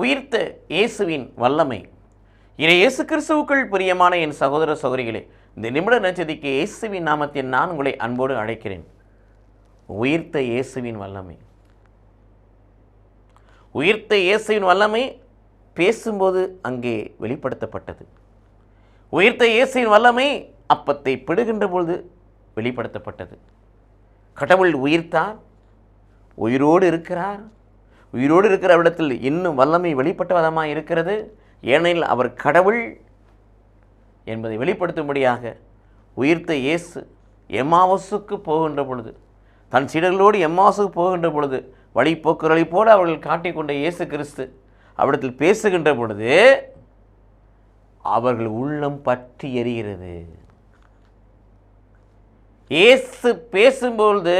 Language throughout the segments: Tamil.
உயிர்த்த இயேசுவின் வல்லமை. இறை இயேசு கிறிஸ்துவுக்குள் பிரியமான என் சகோதர சகோதரிகளே இந்த நிமிட நச்சதிக்கு இயேசுவின் நாமத்தில் நான் உங்களை அன்போடு அழைக்கிறேன். உயிர்த்த இயேசுவின் வல்லமை. உயிர்த்த இயேசுவின் வல்லமை பேசும்போது அங்கே வெளிப்படுத்தப்பட்டது. உயிர்த்த இயேசுவின் வல்லமை அப்பத்தை பிடுகின்ற பொழுது வெளிப்படுத்தப்பட்டது. கடவுள் உயிர்த்தார் உயிரோடு இருக்கிறார் உயிரோடு இருக்கிற இடத்தில் இன்னும் வல்லமை வெளிப்பட்ட விதமாக இருக்கிறது. ஏனெனில் அவர் கடவுள் என்பதை வெளிப்படுத்தும்படியாக உயிர்த்த இயேசு எம்மாவசுக்கு போகின்ற பொழுது தன் சீடர்களோடு எம்மாவசுக்கு போகின்ற பொழுது வழிபோக்குறலை போல அவர்கள் காட்டிக்கொண்ட இயேசு கிறிஸ்து அவரிடத்தில் பேசுகின்ற பொழுது அவர்கள் உள்ளம் பற்றி எரிகிறது. இயேசு பேசும்பொழுது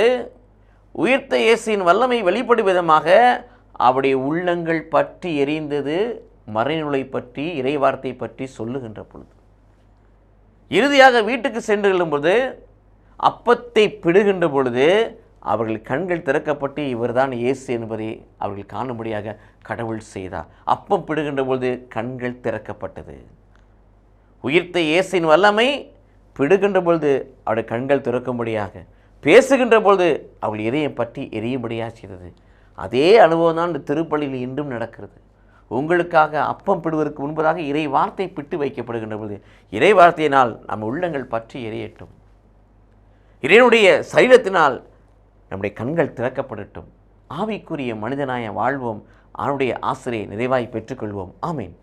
உயிர்த்த இயேசுவின் வல்லமை வெளிப்படும் விதமாக அவருடைய உள்ளங்கள் பற்றி எரிந்தது மறைநூலை பற்றி இறைவார்த்தை பற்றி சொல்லுகின்ற பொழுது. இறுதியாக வீட்டுக்கு சென்று கொள்ளும்போது அப்பத்தை பிடுகின்ற பொழுது அவர்கள் கண்கள் திறக்கப்பட்டு இவர்தான் இயேசு என்பதை அவர்கள் காணும்படியாக கடவுள் செய்தார். அப்பம் பிடுகின்ற பொழுது கண்கள் திறக்கப்பட்டது. உயிர்த்த இயேசின் வல்லமை பிடுகின்ற பொழுது அவருடைய கண்கள் திறக்கும்படியாக பேசுகின்ற பொழுது அவள் இதயம் பற்றி எரியும்படியாக செய்தது. அதே அனுபவம் தான் இந்த திருப்பள்ளியில் இன்றும் நடக்கிறது. உங்களுக்காக அப்பம் பிடுவதற்கு முன்பதாக இறை வார்த்தை பிட்டு வைக்கப்படுகின்ற பொழுது இறை வார்த்தையினால் நம் உள்ளங்கள் பற்றி எரியட்டும். இறைவனுடைய சரீரத்தினால் நம்முடைய கண்கள் திறக்கப்படட்டும். ஆவிக்குரிய மனிதனாய வாழ்வோம். அவனுடைய ஆசிரியை நிறைவாய் பெற்றுக்கொள்வோம். ஆமீன்.